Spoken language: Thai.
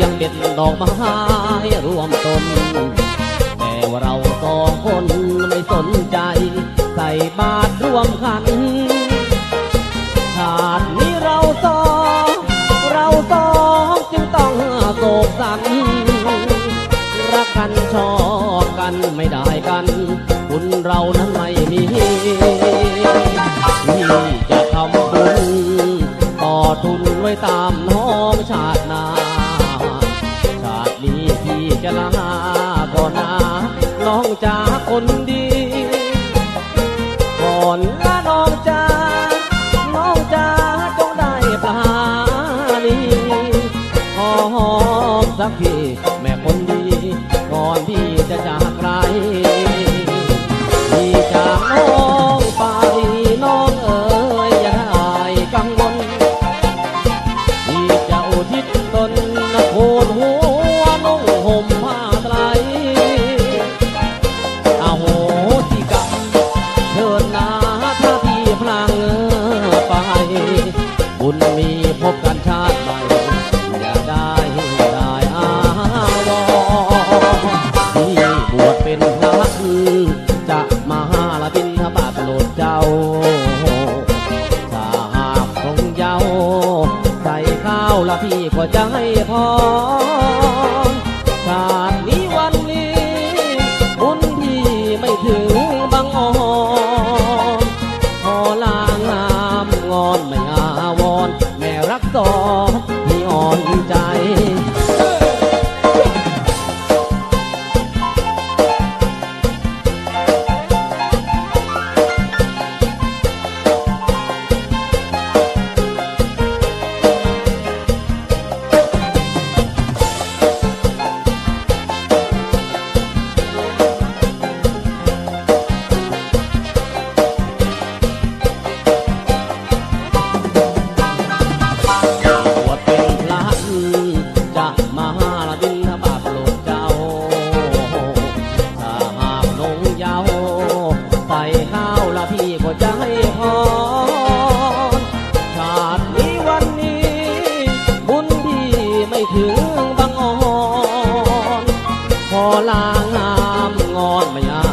ยงเด็ดดอกมาไม้รวมตน แต่ว่าเราสองคนไม่สนใจ ใส่บาตรรวมขันชาตินี้เราสองเราสองจึงต้องโศกสันรักกันชอบกันไม่ได้กัน คุณเรานั้นไม่ จากคนดีก่อนละน้องจ๋าน้องจ้าจงได้ปลานีขอหอมสักทีแม่คนดี ก่อนพี่จะจากไกล บุญมีพบกันชาติใหม่อย่าได้ได้อาวรที่บวชเป็นพระจะมาหาละบินทบาทโปรดเจ้าถ้าหากคงเยาใส่ข้าวละพี่ก็จะให้พอ ใจ ข้าวละพี่ก็จะให้พรชาตินี้วันนี้ บุญพี่ไม่ถึงบังอ่อนพอลางามงอนไม่อา